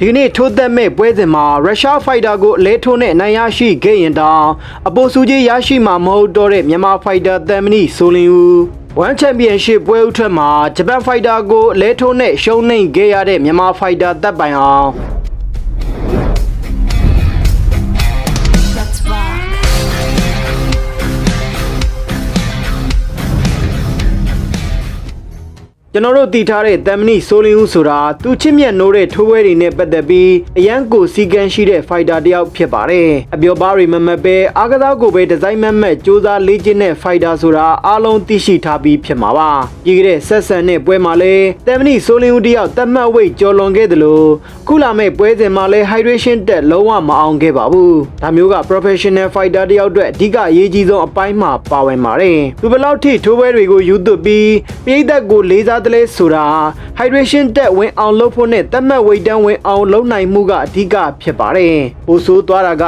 ဒီကနေ့ထိုးသက်မဲ့ပွဲစဉ်မှာရုရှားဖိုက်တာကိုအလဲထိုးနဲ့နိုင်ရရှိခဲ့ရင်တောင်အပိုစုကြီးရရှိမှာမဟုတ်တော့တဲ့မြန်မာဖိုက်တာတမ်မနီဆိုလင်ဦးဝမ်ချန်ပီယံရှစ်ပွဲဥထွက်မှာဂျပန်ဖိုက်တာကိုအလဲထိုးနဲ့ရှုံးနိမ့်ခဲ့ရတဲ့မြန်မာဖိုက်တာတပ်ပိုင်အောင် ကျွန်တော်တို့တည်ထားတဲ့တမ်မနီဆိုလင်ဦးဆိုတာသူချစ်မြတ်နိုးတဲ့ထိုးပွဲတွေနဲ့ပတ်သက်ပြီးအရန်ကိုစီကန်းရှိတဲ့ဖိုက်တာတစ်ယောက်ဖြစ်ပါတယ်အပျော်ပါးတွေမမတ်ပဲအားကစားကိုပဲဒီဇိုင်းမတ်မတ်စူးစမ်းလေ့ကျင့်တဲ့ဖိုက်တာဆိုတာအားလုံးသိရှိထားပြီးဖြစ်မှာပါပြီးခဲ့တဲ့ဆက်ဆန်တဲ့ပွဲမှာလဲတမ်မနီဆိုလင်ဦးတစ်ယောက်တတ်မှတ်ဝိတ်ကျော်လွန်ခဲ့တယ်လို့ခုလာမဲ့ပွဲစဉ်မှာလဲ hydration တက်လုံးဝမအောင်ခဲ့ပါဘူးဒါမျိုးက professional fighter တစ်ယောက်အတွက်အဓိကအရေးကြီးဆုံးအပိုင်းမှာပါဝင်ပါတယ်သူဘယ်လောက်ထိထိုးပွဲတွေကိုယူသွပြီးပြည်သက်ကိုလေးစားတယ်လဲဆိုတာ hydration တက်ဝင်အောင်လုပ်ဖို့နဲ့တတ်မှတ်ဝိတ်တန်းဝင်အောင်လုပ်နိုင်မှုကအဓိကဖြစ်ပါတယ်။ပိုဆိုးသွားတာက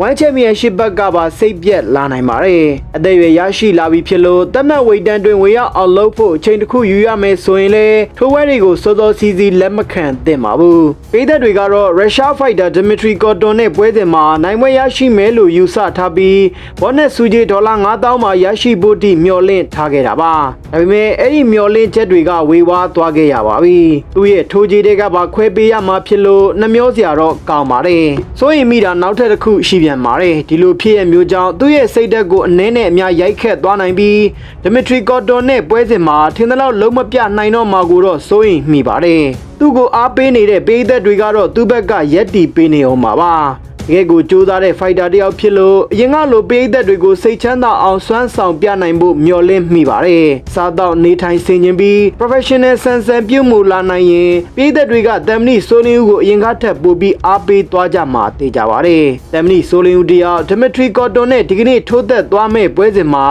ဝမ်ချန်ပီယံရှစ်ဘက်ကပါစိတ်ပြက်လာနိုင်ပါတယ်။အသက်အရွယ်ရရှိလာပြီဖြစ်လို့တတ်မှတ်ဝိတ်တန်းတွင်ဝင်ရောက်အောင်လုပ်ဖို့အချိန်တစ်ခုယူရမယ်ဆိုရင်လေထိုးပွဲတွေကိုစောစောစီးစီးလက်မခံသင့်ပါဘူး။ပြည်သက်တွေကတော့ရုရှားဖိုက်တာဒမီထရီကော်တွန်နဲ့ပွဲစဉ်မှာနိုင်ပွဲရရှိမယ်လို့ယူဆထားပြီးဘောနက်စူဂျီဒေါ်လာ9000မှာရရှိဖို့တိမျှော်လင့်ထားခဲ့တာပါ။ဒါပေမဲ့အဲ့ဒီမျှော်လင့်ချက်တွေကဝေဝါးသွားခဲ့ရပါပြီ။သူ့ရဲ့ထိုးကြီးတွေကပါခွဲပေးရမှာဖြစ်လို့နှမျောစရာတော့ကောင်းပါတယ်။စိုးရင်မိတာနောက်ထပ်တစ်ခုရှိပြန်ပါတယ်။ဒီလိုဖြစ်ရမျိုးကြောင့်သူ့ရဲ့စိတ်ဓာတ်ကိုအနည်းနဲ့အများရိုက်ခတ်သွားနိုင်ပြီးဒမီထရီကော်တွန်နဲ့ပွဲစဉ်မှာထင်သလောက်လုံးမပြနိုင်တော့မှာကိုတော့စိုးရင်မိပါတယ်။သူ့ကိုအားပေးနေတဲ့ပေးသက်တွေကတော့သူ့ဘက်ကရက်တီပေးနေအောင်ပါပါ။ တကယ်ကိုစူးစမ်းတဲ့ဖိုက်တာတစ်ယောက်ဖြစ်လို့အရင်ကလိုပေးသက်တွေကိုစိတ်ချမ်းသာအောင်စွမ်းဆောင်ပြနိုင်ဖို့မျှော်လင့်မိပါတယ်။စားတော့နေထိုင်ဆင်ခြင်ပြီး professional ဆန်ဆန်ပြုမှုလာနိုင်ရင်ပေးသက်တွေကတမ်မနီဆိုလင်ဦးကိုအရင်ကထက်ပိုပြီးအားပေးသွားကြမှာသိကြပါတယ်။တမ်မနီဆိုလင်ဦးတရားဒမီထရီကော်တွန်နဲ့ဒီကနေ့ထိုးသက်သွားမဲ့ပွဲစဉ်မှာ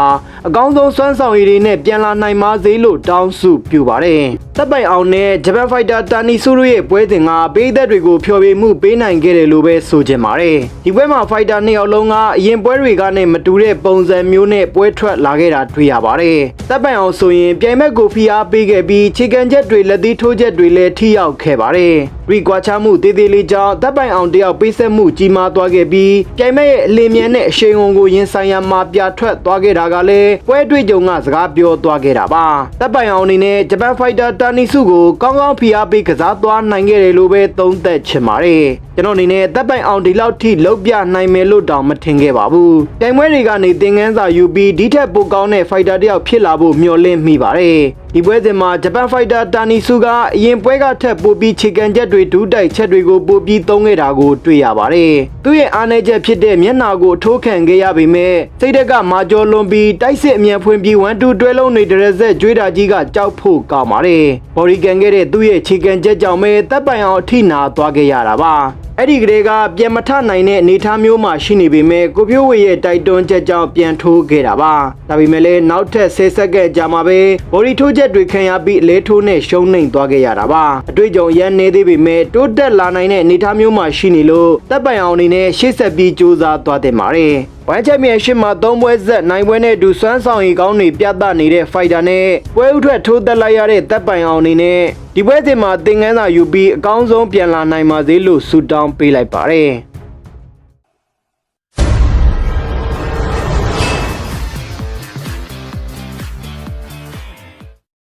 အကောင်းဆုံးစွမ်းဆောင်ရည်တွေနဲ့ပြန်လာနိုင်ပါစေလို့တောင်းစုပြုပါတယ်။တပ်ပိုင်အောင်နဲ့ဂျပန်ဖိုက်တာတာနီဆူရဲ့ပွဲစဉ်ကပေးသက်တွေကိုဖျော်ဖြေမှုပေးနိုင်ခဲ့တယ်လို့ပဲဆိုချင်ပါတယ်။ဒီပွဲမှာဖိုက်တာနှစ်ယောက်လုံးကအရင်ပွဲတွေကနဲ့မတူတဲ့ပုံစံမျိုးနဲ့ပွဲထွက်လာခဲ့တာတွေ့ရပါတယ်။တပ်ပိုင်အောင်ဆိုရင်ပြိုင်ဘက်ကိုဖိအားပေးခဲ့ပြီးခြေကန်ချက်တွေလက်သီးထိုးချက်တွေလည်းထိရောက်ခဲ့ပါတယ်။ရီကွာချမှုတေးသေးလေးကြောင့်တပ်ပိုင်အောင်တယောက်ပေးဆက်မှုကြီးမားသွားခဲ့ပြီးပြိုင်ဘက်ရဲ့အလင်းမြန်နဲ့အရှိန်ဝန်ကိုရင်ဆိုင်ရမှာပြထွက်သွားခဲ့တာကလည်းပွဲတွေ့ကြုံကစကားပြောသွားခဲ့တာပါ။တပ်ပိုင်အောင်အနေနဲ့ဂျပန်ဖိုက်တာတာနီစုကိုကောင်းကောင်းဖိအားပေးကစားသွားနိုင်ခဲ့တယ်လို့ပဲသုံးသပ်ချင်ပါတယ်။ကျွန်တော်အနေနဲ့တပ်ပိုင်အောင်ဒီလောက်ထိလောက်ပြနိုင်မယ်လို့တောင်မထင်ခဲ့ပါဘူး။ပြိုင်ပွဲတွေကနေသင်ခန်းစာယူပြီးဒီထက်ပိုကောင်းတဲ့ဖိုက်တာတစ်ယောက်ဖြစ်လာဖို့မျှော်လင့်မိပါတယ်။ဒီပွဲစဉ်မှာဂျပန်ဖိုက်တာတာနီဆူကအရင်ပွဲကထက်ပိုပြီးခြေကန်ချက်တွေဒူးတိုက်ချက်တွေကိုပိုပြီးသုံးခဲ့တာကိုတွေ့ရပါတယ်။သူ့ရဲ့အားနည်းချက်ဖြစ်တဲ့မျက်နှာကိုအထိုးခံခဲ့ရပေမဲ့စိတ်ဓာတ်ကမာကျော်လွန်ပြီးတိုက်စစ်အမြန်ဖွင့်ပြီး1 2တွဲလုံးတွေတရဇက်ကျွေးတာကြီးကကြောက်ဖို့ကောင်းပါတယ်။ဘော်ရီကန်ခဲ့တဲ့သူ့ရဲ့ခြေကန်ချက်ကြောင့်ပဲတပ်ပိုင်အောင်အထိနာသွားခဲ့ရတာပါ။ အဲ့ဒီကလေးကပြန်မထနိုင်တဲ့အနေအထားမျိုးမှာရှိနေပေမဲ့ကိုပြိုးဝေရဲ့တိုက်တွန်းချက်ကြောင့်ပြန်ထိုးခဲ့တာပါဒါပေမဲ့လည်းနောက်ထပ်ဆယ်စက္ကန့်ကြာမှာပဲဘော်ဒီထိုးချက်တွေခံရပြီးအလဲထိုးနဲ့ရှုံးနိမ့်သွားခဲ့ရတာပါအတွေ့အကြုံရန်နေသေးပေမဲ့တိုးတက်လာနိုင်တဲ့အနေအထားမျိုးမှာရှိနေလို့တပ်ပိုင်အောင်အနေနဲ့ရှေ့ဆက်ပြီးစူးစမ်းသွားတင်ပါတယ် ဝမ်ချန်ပီယံရှစ်မှာ၃ပွဲဆက်နိုင်ပွဲနဲ့အတူစွမ်းဆောင်ရည်ကောင်းတွေပြသနေတဲ့ဖိုက်တာနဲ့ပွဲဥထွက်ထိုးသက်လိုက်ရတဲ့တပ်ပိုင်အောင်အနေနဲ့ဒီပွဲစဉ်မှာသင်ခန်းစာယူပြီးအကောင်းဆုံးပြန်လာနိုင်ပါစေလို့ဆုတောင်းပေးလိုက်ပါတယ်။